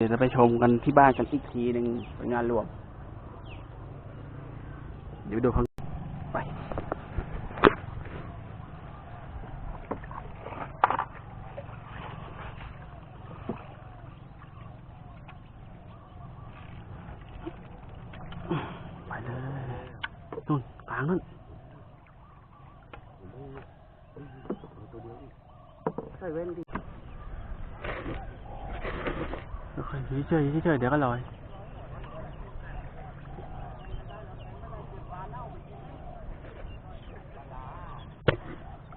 เดี๋ยวเราไปชมกันที่บ้านกันอีกทีหนึ่งเป็นงานรวม เดี๋ยวดูข้างไป ไปเลยนู่นกลางนู่นใส่เว้นดิ ค่อยๆเฉยๆเฉยๆเดี๋ยวก็ลอย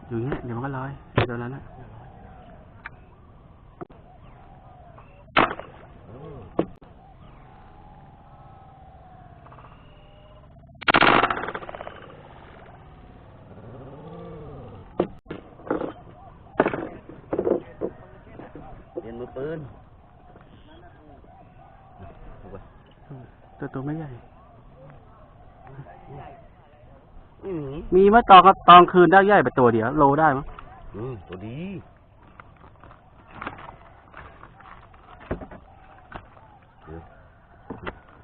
อยู่อย่างเงี้ยเดี๋ยวมันก็ลอยเดี๋ยวนั้นนะ เรียนมือปืน ตัวตัวไม่ใหญ่อืมมีเมื่อตอนก็ตอนคืนได้ใหญ่ไปตัวเดียว โลได้มั้งอืมตัวดีเดี๋ยว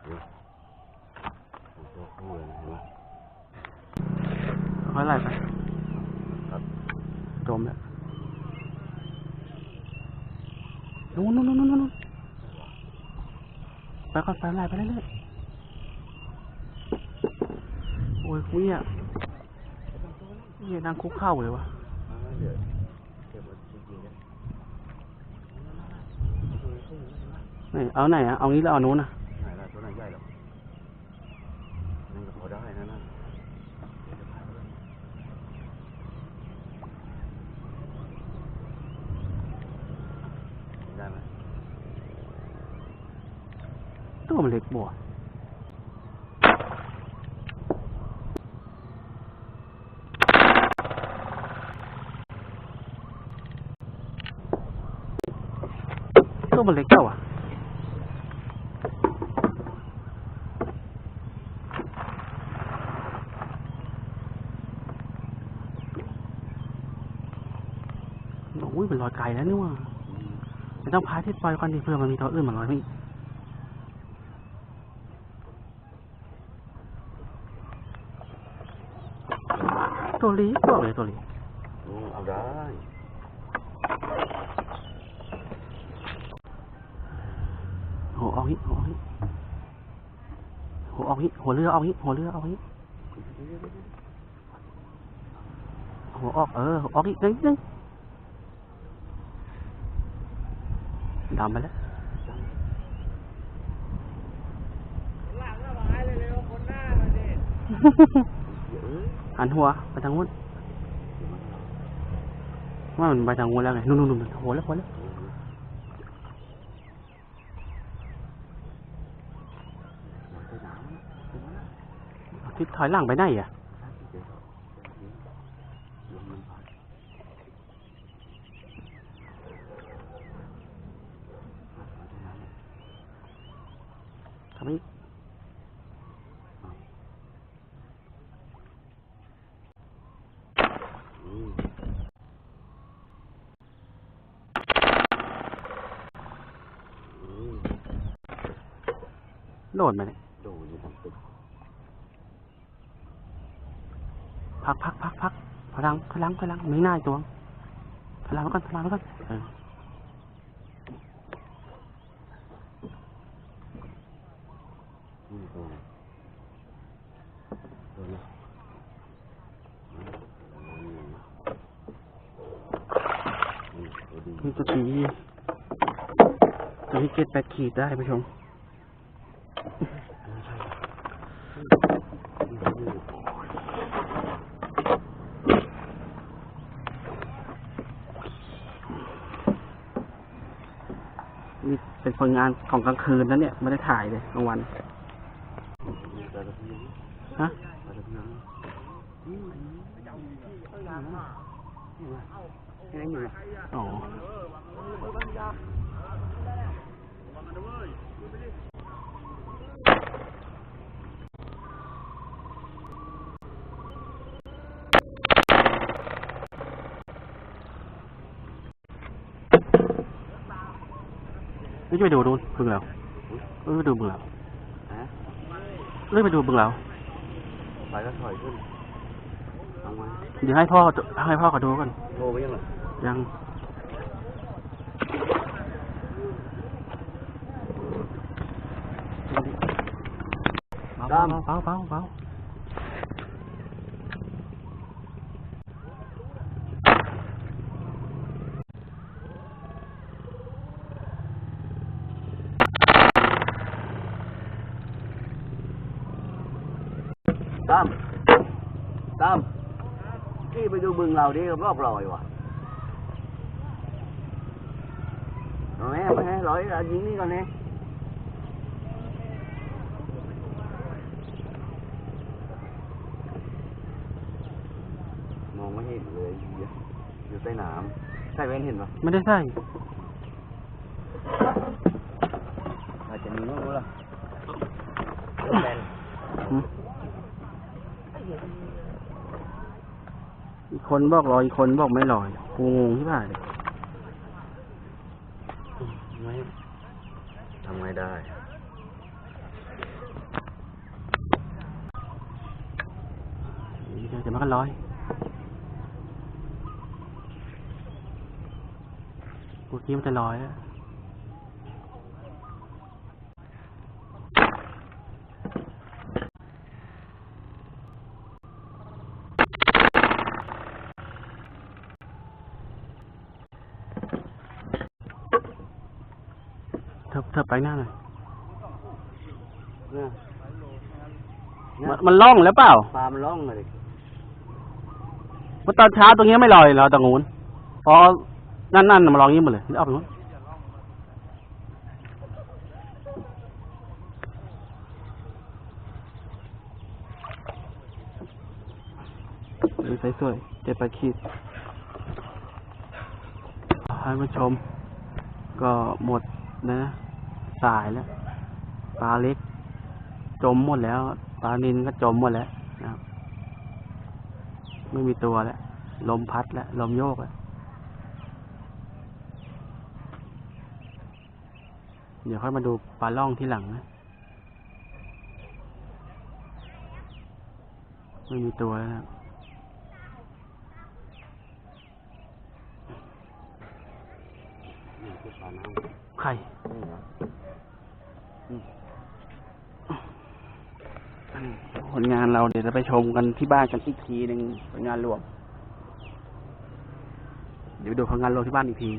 เดี๋ยวตัวคู่เลยนะค่อยไล่ไปครับจมแล้วนู่นนู่นนู่นนู่นนู่นไปค่อยๆไล่ไปเรื่อยๆโอ้ยคุยอะเนี่ยนั่งคุกเข้าเลยวะมาเดี๋ยวเก็บไว้จริงๆนะไหนเอาไหนอะ เอางี้แล้วเอานู้นอะไหนล่ะตัวไหนใหญ่หรอกนั่นก็พอได้นะนั่นได้ไหมตัวมันเล็กบั วตัวมันเล็กเจ้าอะโอ้ยเป็นรอยไก่แล้วนี่ว่าจะต้องพาที่ปล่อยก่อนดิเพื่อมันมีตัวอื่นมาลอยไม่ตัวเลีบอกเลยตัวเลีอืมเอาได้ หัวออกนี้หัวออกนี้หัวออกนี้หัวเรือออกนี้หัวเรือออกนี้หัวออกเออหัวออกอีกนิดนึงดำไปแล้วหันหัวไปทางนู้นว่ามันไปทางนู้นแล้วไงนู่นนู่นนู่นหัวแล้วหัวแล้ว ทิศถอยหลังไปไหนอะทำไมอืมอืมโดดมาเนี่ย ดูอยู่ทางตึก พักพักพักพักพลังพลังพลังไม่น่าตัวพลังไว้ก่อนพลังไว้ก่อนเอออืมตัวไหนตัวนี้อืมตัวดีนี่ตัวตีตัวที่เจ็ดแปดขีดได้ผู้ชมนี่ เป็นผลงานของกลางคืนนะเนี่ยไม่ได้ถ่ายเลยกลางวันฮะปลาตะเพียนอืมแห้งอ นะอ๋อจะไปดูดูบึงเราเออไปดูบึงเราฮะเลื่อนไปดูบึงเราไปก็ถอยขึ้นเอามาเดี๋ยวให้พ่อให้พ่อเขาดูก่อนโทรไปยังไงยังเบาเบาเบาเบา ตั้มตั้มพี่ไปดูบึงเราดิรอบลอยว่ะเอาไหมเอาไหมร้อยอายิงนี่ก่อนเนี่ยมองไม่เห็นเลยอยู่ใต้น้ำใช่เว้นเห็นปะไม่ได้ใส่ อาจจะมีมั้งรู้ล่ะแมน หืมอีก คนบอกลอยอีกคนบอกไม่ลอยกูงงที่ผ่านเลยไม่ทำไงได้เดี๋ยวจะมากันลอยกูคิดมันจะลอยแล้ว อเธอไปหน้าหน่อยเนี่ยมันมันล่องแล้วเปล่าปลามันล่องเลยเมื่อตอนเช้าตรงนี้ไม่ลอยเราตรงนู้นพอนั่นนั่นๆมาลองยิ้มหมดเลยเอาไปนู้นดูสวยๆเจ็ดแปดขีดให้ผู้ชม ก็หมดนะ สายแล้วปลาเล็ก จมหมดแล้วปลานินก็จมหมดแล้วนะครับ ไม่มีตัวแล้วลมพัดแล้วลมโยกแล้วเดี๋ยวค่อยมาดูปลาล่องที่หลังนะไม่มีตัวแล้วนะครับนี่คือปลาน้ไข่ำนี่นะ ผลงานเราเดี๋ยวจะไปชมกันที่บ้านกันอีกทีหนึ่งผลงานรวม เดี๋ยวไปดูผลงานรวมที่บ้านอีกที